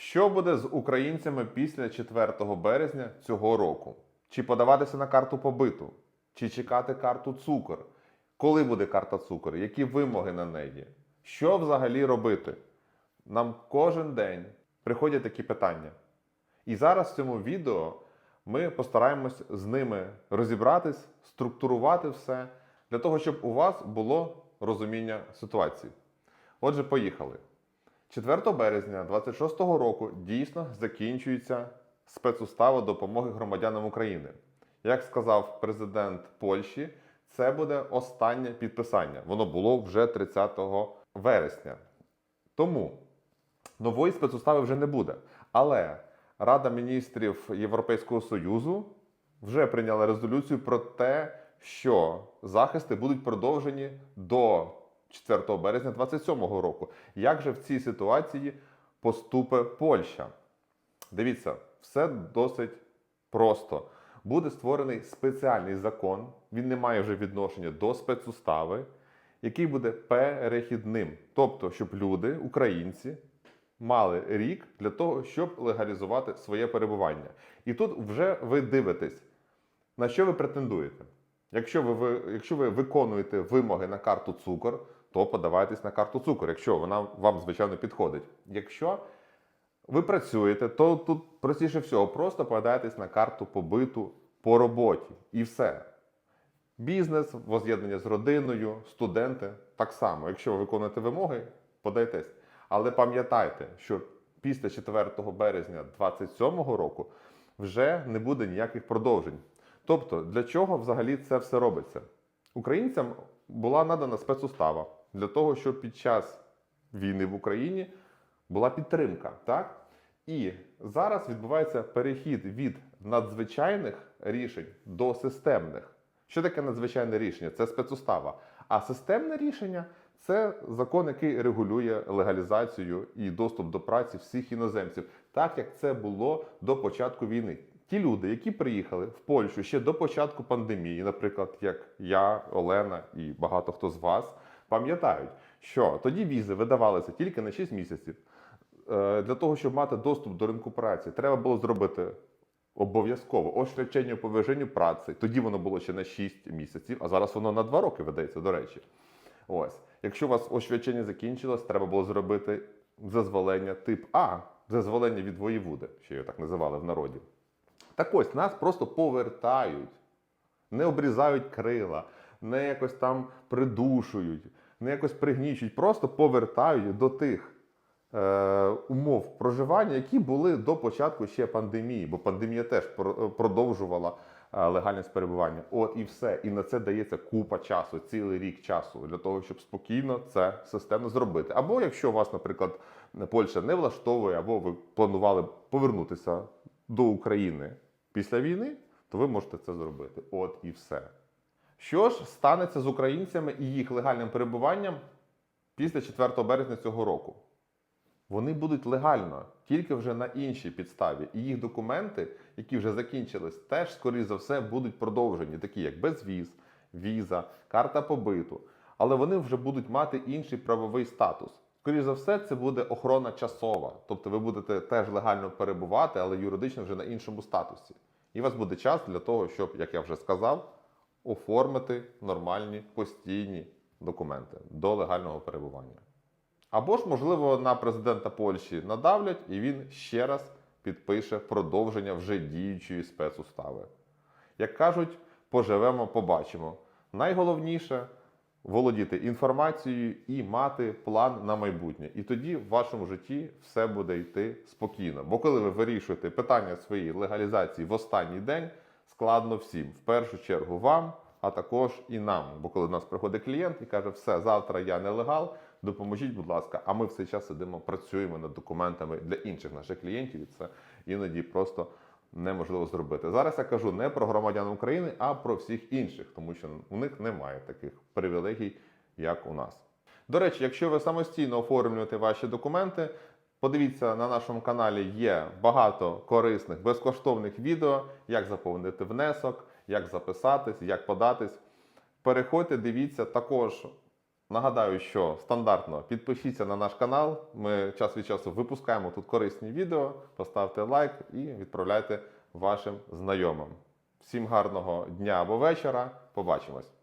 Що буде з українцями після 4 березня цього року? Чи подаватися на карту побиту? Чи чекати карту цукор? Коли буде карта цукор? Які вимоги на неї? Що взагалі робити? Нам кожен день приходять такі питання. І зараз в цьому відео ми постараємось з ними розібратись, структурувати все для того, щоб у вас було розуміння ситуації. Отже, поїхали. 4 березня 26 року дійсно закінчується спецустава допомоги громадянам України. Як сказав президент Польщі, це буде останнє підписання. Воно було вже 30 вересня. Тому нової спецустави вже не буде. Але Рада міністрів Європейського Союзу вже прийняла резолюцію про те, що захисти будуть продовжені до 4 березня 2027 року. Як же в цій ситуації поступе Польща? Дивіться, все досить просто. Буде створений спеціальний закон, він не має вже відношення до спецустави, який буде перехідним. Тобто, щоб люди, українці, мали рік для того, щоб легалізувати своє перебування. І тут вже ви дивитесь, на що ви претендуєте. Якщо ви, якщо ви виконуєте вимоги на карту цукор, то подавайтесь на карту цукор, якщо вона вам, звичайно, підходить. Якщо ви працюєте, то тут простіше всього, просто подаєтесь на карту побиту по роботі і все. Бізнес, воз'єднання з родиною, студенти так само. Якщо ви виконуєте вимоги, подайтесь. Але пам'ятайте, що після 4 березня 2027 року вже не буде ніяких продовжень. Тобто, для чого взагалі це все робиться? Українцям була надана спецустава для того, щоб під час війни в Україні була підтримка. Так? І зараз відбувається перехід від надзвичайних рішень до системних. Що таке надзвичайне рішення? Це спецустава. А системне рішення це закон, який регулює легалізацію і доступ до праці всіх іноземців, так як це було до початку війни. Ті люди, які приїхали в Польщу ще до початку пандемії, наприклад, як я, Олена і багато хто з вас, пам'ятають, що тоді візи видавалися тільки на 6 місяців. Е, Для того, щоб мати доступ до ринку праці, треба було зробити обов'язково освячення по виженню праці. Тоді воно було ще на 6 місяців, а зараз воно на 2 роки видається, до речі. Ось. Якщо у вас освячення закінчилось, треба було зробити зазволення тип А, зазволення від воєвуди, що його так називали в народі. Так ось нас просто повертають, не обрізають крила, не якось там придушують, не якось пригнічують, просто повертають до тих е, умов проживання, які були до початку ще пандемії, бо пандемія теж продовжувала е, легальність перебування. От і все. І на це дається купа часу, цілий рік часу для того, щоб спокійно це системно зробити. Або якщо вас, наприклад, Польща не влаштовує, або ви планували повернутися до України після війни, то ви можете це зробити. От і все. Що ж станеться з українцями і їх легальним перебуванням після 4 березня цього року? Вони будуть легально, тільки вже на іншій підставі. І їх документи, які вже закінчились, теж, скоріш за все, будуть продовжені, такі як безвіз, віза, карта побиту. Але вони вже будуть мати інший правовий статус. Скоріше за все, це буде охорона часова. Тобто ви будете теж легально перебувати, але юридично вже на іншому статусі. І у вас буде час для того, щоб, як я вже сказав, оформити нормальні постійні документи до легального перебування. Або ж, можливо, на президента Польщі надавлять, і він ще раз підпише продовження вже діючої спецустави. Як кажуть, поживемо, побачимо. Найголовніше володіти інформацією і мати план на майбутнє. І тоді в вашому житті все буде йти спокійно. Бо коли ви вирішуєте питання своєї легалізації в останній день, складно всім. В першу чергу вам, а також і нам. Бо коли до нас приходить клієнт і каже, все, завтра я нелегал, допоможіть, будь ласка. А ми в цей час сидимо, працюємо над документами для інших наших клієнтів. І це іноді просто неможливо зробити. Зараз я кажу не про громадян України, а про всіх інших, тому що у них немає таких привілегій, як у нас. До речі, якщо ви самостійно оформлюєте ваші документи, подивіться на нашому каналі є багато корисних безкоштовних відео, як заповнити внесок, як записатись, як податись. Переходьте, дивіться також Нагадаю, що стандартно підпишіться на наш канал. Ми час від часу випускаємо тут корисні відео. Поставте лайк і відправляйте вашим знайомим. Всім гарного дня або вечора. Побачимось!